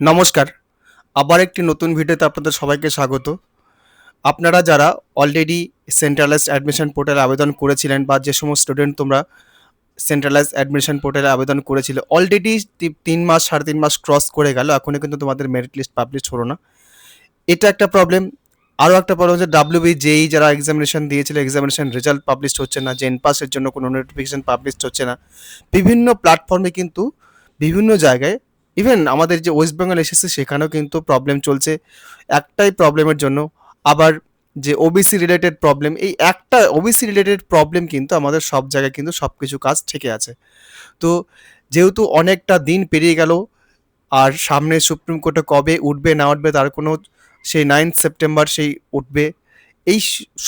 নমস্কার। আবার একটি নতুন ভিডিওতে আপনাদের সবাইকে স্বাগত। আপনারা যারা অলরেডি সেন্ট্রালাইজ অ্যাডমিশন পোর্টালে আবেদন করেছিলেন বা যে সমস্ত স্টুডেন্ট তোমরা সেন্ট্রালাইজ অ্যাডমিশন পোর্টালে আবেদন করেছিলে অলরেডি তিন মাস, সাড়ে তিন মাস ক্রস করে গেল, এখনও কিন্তু তোমাদের মেরিট লিস্ট পাবলিশ হলো না। এটা একটা প্রবলেম আরও একটা প্রবলেম হচ্ছে ডাব্লিউবি জেই যারা এক্সামিনেশন দিয়েছিল এক্সামিনেশন রেজাল্ট পাবলিশ হচ্ছে না জেন পাসের জন্য কোনো নোটিফিকেশন পাবলিশ হচ্ছে না। বিভিন্ন প্ল্যাটফর্মে কিন্তু বিভিন্ন জায়গায় ইভেন আমাদের যে ওয়েস্ট বেঙ্গল এসেছে, সেখানেও কিন্তু প্রবলেম চলছে। একটাই প্রবলেমের জন্য, আবার যে ওবিসি রিলেটেড প্রবলেম এই একটা ওবিসি রিলেটেড প্রবলেম কিন্তু আমাদের সব জায়গায় কিন্তু সব কিছু কাজ থেকে আছে। তো যেহেতু অনেকটা দিন পেরিয়ে গেল, আর সামনে সুপ্রিম কোর্টে কবে উঠবে, না উঠবে, তার কোনো সেই নাইন্থ সেপ্টেম্বর সেই উঠবে, এই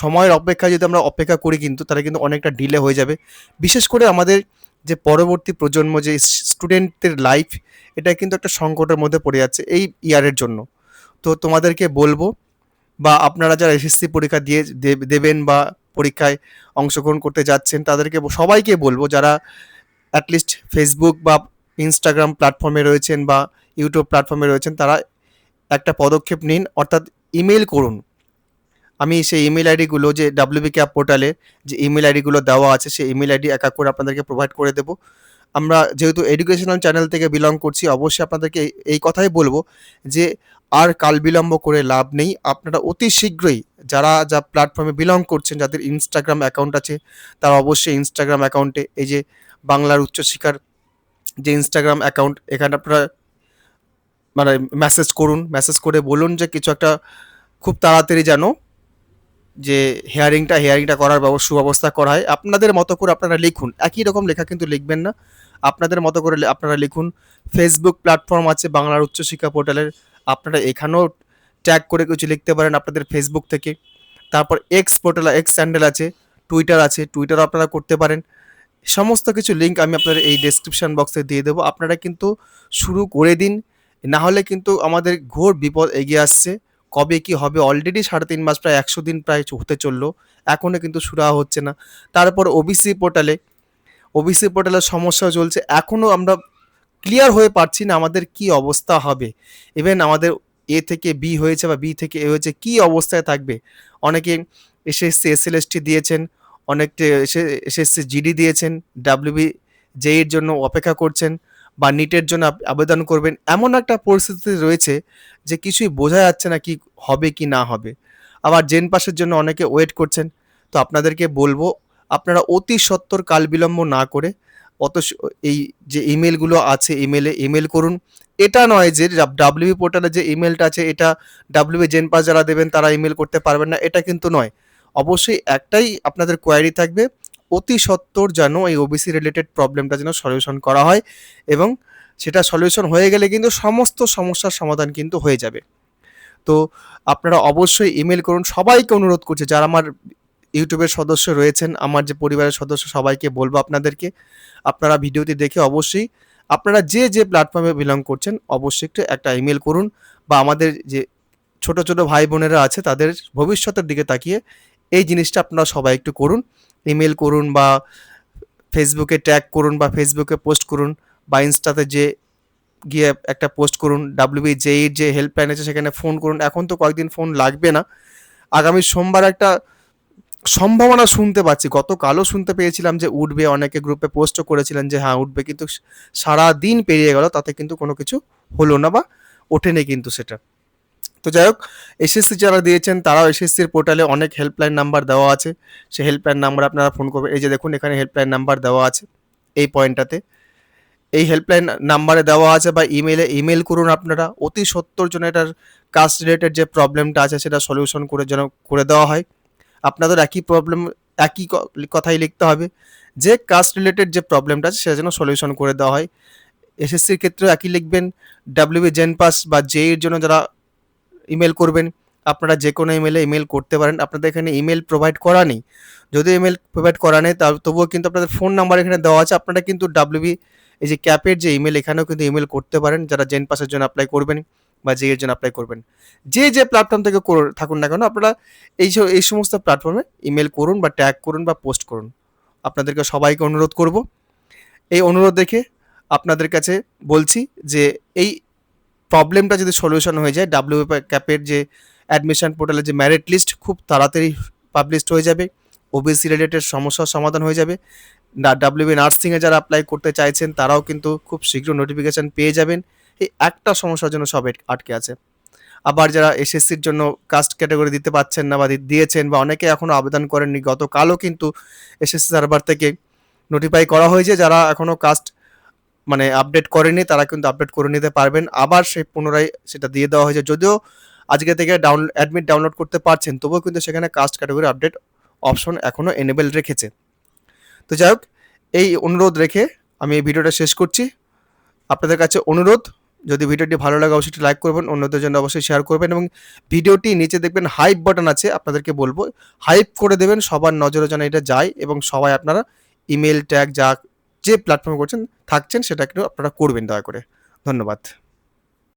সময়ের অপেক্ষায় যদি আমরা অপেক্ষা করি কিন্তু, তাহলে কিন্তু অনেকটা ডিলে হয়ে যাবে। বিশেষ করে আমাদের যে পরবর্তী প্রজন্ম, যে স্টুডেন্টদের লাইফ এটা কিন্তু একটা সংকটের মধ্যে পড়ে যাচ্ছে এই ইয়ারের জন্য। তো তোমাদেরকে বলব, বা আপনারা যারা এসএসসি পরীক্ষা দিয়ে দেবেন বা পরীক্ষায় অংশগ্রহণ করতে যাচ্ছেন, তাদেরকে সবাইকে বলব, যারা অ্যাটলিস্ট ফেসবুক বা ইনস্টাগ্রাম প্ল্যাটফর্মে রয়েছেন বা ইউটিউব প্ল্যাটফর্মে রয়েছেন, তারা একটা পদক্ষেপ নিন, অর্থাৎ ইমেল করুন। আমি সেই ইমেল আইডিগুলো যে ডাব্লিউবি ক্যাপ পোর্টালে যে ইমেল আইডিগুলো দেওয়া আছে, সেই ইমেল আইডি এক এক করে আপনাদেরকে প্রোভাইড করে দেবো। আমরা যেহেতু এডুকেশনাল চ্যানেল থেকে বিলং করছি, অবশ্যই আপনাদেরকে এই- কথাই বলব যে আর কাল বিলম্ব করে লাভ নেই। আপনারা অতি শীঘ্রই যারা যা প্ল্যাটফর্মে বিলং করছেন, যাদের ইনস্টাগ্রাম অ্যাকাউন্ট আছে, তারা অবশ্যই ইনস্টাগ্রাম অ্যাকাউন্টে এই যে বাংলার উচ্চশিক্ষার যে ইনস্টাগ্রাম অ্যাকাউন্ট এখানে আপনারা মানে মেসেজ করুন। মেসেজ করে বলুন যে কিছু একটা খুব তাড়াতাড়ি যেন যে হেয়ারিংটা হেয়ারিংটা করার ব্যব- সুব্যবস্থা করা হয় আপনাদের মতো করে আপনারা লিখুন। একই রকম লেখা কিন্তু লিখবেন না। আপনাদের মতো করে আপনারা লিখুন ফেসবুক প্ল্যাটফর্ম আছে বাংলার উচ্চশিক্ষা পোর্টালের আপনারা এখানেও ট্যাগ করে কিছু লিখতে পারেন আপনাদের ফেসবুক থেকে। তারপর এক্স পোর্টাল এক্স স্যান্ডেল আছে টুইটার আছে টুইটারও আপনারা করতে পারেন। সমস্ত কিছু লিঙ্ক আমি আপনাদের এই ডেসক্রিপশন বক্সে দিয়ে দেবো। আপনারা কিন্তু শুরু করে দিন, না হলে কিন্তু আমাদের ঘোর বিপদ এগিয়ে আসছে। কবে কি হবে? অলরেডি সাড়ে তিন মাস, প্রায় একশো দিন প্রায় হতে চলল। এখনও কিন্তু শুরু হচ্ছে না। তারপর ওবিসি পোর্টালে ওবিসি পোর্টালের সমস্যা চলছে। এখনও আমরা ক্লিয়ার হয়ে পারছি না আমাদের কি অবস্থা হবে। ইভেন আমাদের এ থেকে বি হয়েছে বা বি থেকে এ হয়েছে, কি অবস্থায় থাকবে? অনেকে এসে এসছে এসএল এসএসসি এসএলএসটি দিয়েছেন অনেকে এসএসসি জিডি দিয়েছেন ডাব্লিউবি জেইর জন্য অপেক্ষা করছেন। বা নিটের জন্য আবেদন করবেন, এমন একটা পরিস্থিতি রয়েছে যে কিছুই বোঝা যাচ্ছে না কি হবে কি না হবে। আবার জেন পাসের জন্য অনেকে ওয়েট করছেন। তো আপনাদেরকে বলব, আপনারা অতি সত্বর কাল বিলম্ব না করে অত এই যে ইমেলগুলো আছে ইমেলে ইমেল করুন। এটা নয় যে ডাব্লিউবি পোর্টালে যে ইমেলটা আছে, এটা ডাব্লিউবি জেন পাস যারা দেবেন তারা ইমেল করতে পারবেন না, এটা কিন্তু নয়। অবশ্যই একটাই আপনাদের কোয়ারি থাকবে অতি সত্বর যেন এই ওবিসি রিলেটেড প্রবলেমটা যেন সলিউশন করা হয় এবং সেটা সলিউশন হয়ে গেলে কিন্তু সমস্ত সমস্যার সমাধান কিন্তু হয়ে যাবে। তো আপনারা অবশ্যই ইমেল করুন, সবাইকে অনুরোধ করছি, যারা আমার ইউটিউবের সদস্য রয়েছেন, আমার যে পরিবারের সদস্য, সবাইকে বলব আপনাদেরকে। আপনারা ভিডিওটি দেখে অবশ্যই আপনারা যে যে প্ল্যাটফর্মে বিলং করছেন, অবশ্যই একটু একটা ইমেল করুন বা আমাদের যে ছোট ছোট ভাই বোনেরা আছে, তাদের ভবিষ্যতের দিকে তাকিয়ে এই জিনিসটা আপনারা সবাই একটু করুন। ইমেল করুন বা ফেসবুকে ট্যাগ করুন বা ফেসবুকে পোস্ট করুন বা ইনস্টাতে যে গিয়ে একটা পোস্ট করুন ডাব্লিউবি জেইর যে হেল্পলাইন আছে সেখানে ফোন করুন। এখন তো কয়েকদিন ফোন লাগবে না। আগামী সোমবার একটা সম্ভাবনা শুনতে পাচ্ছি। গতকালও শুনতে পেয়েছিলাম যে উঠবে, অনেকে গ্রুপে পোস্টও করেছিলেন যে হ্যাঁ উঠবে। কিন্তু সারা দিন পেরিয়ে গেল, তাতে কিন্তু কোনো কিছু হলো না বা ওঠেনি কিন্তু সেটা। তো যাই হোক এসএসসি যারা দিয়েছেন, তারাও এসএসসির পোর্টালে অনেক হেল্পলাইন নাম্বার দেওয়া আছে। সেই হেল্পলাইন নাম্বার আপনারা ফোন করবেন। এই যে দেখুন, এখানে হেল্পলাইন নাম্বার দেওয়া আছে এই পয়েন্টটাতে এই হেল্পলাইন নাম্বারে দেওয়া আছে বা ইমেলে ইমেল করুন আপনারা। অতি সত্তর জন এটার কাস্ট রিলেটেড যে প্রবলেমটা আছে, সেটা সলিউশন করে যেন, করে দেওয়া হয়। আপনাদের একই প্রবলেম একই কথাই লিখতে হবে। যে কাস্ট রিলেটেড যে প্রবলেমটা আছে, সেটা যেন সলিউশন করে দেওয়া হয়। এসএসসির ক্ষেত্রেও একই লিখবেন। ডাব্লিউবি জেন পাস বা জে এর জন্য যারা ইমেল করবেন। আপনারা যে কোনো ইমেলে ইমেল করতে পারেন। আপনাদের এখানে ইমেল প্রোভাইড করা নেই। যদি ইমেল প্রোভাইড করা নেই, তা তবুও কিন্তু আপনাদের ফোন নাম্বার এখানে দেওয়া আছে। আপনারা কিন্তু ডাব্লিউবি এই যে ক্যাপের যে ইমেল এখানেও কিন্তু ইমেল করতে পারেন। যারা জেন পাসের জন্য অ্যাপ্লাই করবেন বা জে এর জন্য অ্যাপ্লাই করবেন। যে যে প্ল্যাটফর্ম থেকে থাকুন না কেন, আপনারা এই এই সমস্ত প্ল্যাটফর্মে ইমেল করুন বা ট্যাগ করুন বা পোস্ট করুন। আপনাদেরকে সবাইকে অনুরোধ করব। এই অনুরোধ দেখে আপনাদের কাছে বলছি যে এই প্রবলেমটা যদি সলিউশন হয়ে যায় ডাব্লিউ ক্যাপের যে অ্যাডমিশন পোর্টালের যে ম্যারিট লিস্ট খুব তাড়াতাড়ি পাবলিশড হয়ে যাবে। ওবিসি রিলেটেড সমস্যার সমাধান হয়ে যাবে। ডাব্লিউবি নার্সিংয়ে যারা অ্যাপ্লাই করতে চাইছেন, তারাও কিন্তু খুব শীঘ্র নোটিফিকেশান পেয়ে যাবেন। এই একটা সমস্যার জন্য সব আটকে আছে। আবার যারা এসএসসির জন্য কাস্ট ক্যাটাগরি দিতে পারছেন না বা দিয়েছেন বা অনেকে এখনও আবেদন করেননি, গতকালও কিন্তু এসএসসি সার্ভার থেকে নোটিফাই করা হয়েছে। যারা এখনও কাস্ট মানে আপডেট করেনি, তারা কিন্তু আপডেট করে নিতে পারবেন। আবার সেই পুনরায় সেটা দিয়ে দেওয়া হয়েছে। যদিও আজকে থেকে ডাউন অ্যাডমিট ডাউনলোড করতে পারছেন, তবুও কিন্তু সেখানে কাস্ট ক্যাটাগরি আপডেট অপশন এখনও এনেবেল রেখেছে। তো যাই হোক, এই অনুরোধ রেখে আমি এই ভিডিওটা শেষ করছি। আপনাদের কাছে অনুরোধ, যদি ভিডিওটি ভালো লাগে অবশ্যই লাইক করবেন, অন্যদের জন্য অবশ্যই শেয়ার করবেন এবং ভিডিওটি নিচে দেখবেন হাইপ বাটন আছে, আপনাদেরকে বলব হাইপ করে দেবেন, সবার নজরে যেন এটা যায় এবং সবাই আপনারা ইমেল ট্যাগ যা যে প্ল্যাটফর্মে করছেন থাকছেন সেটা কিন্তু আপনারা করবেন দয়া করে। ধন্যবাদ।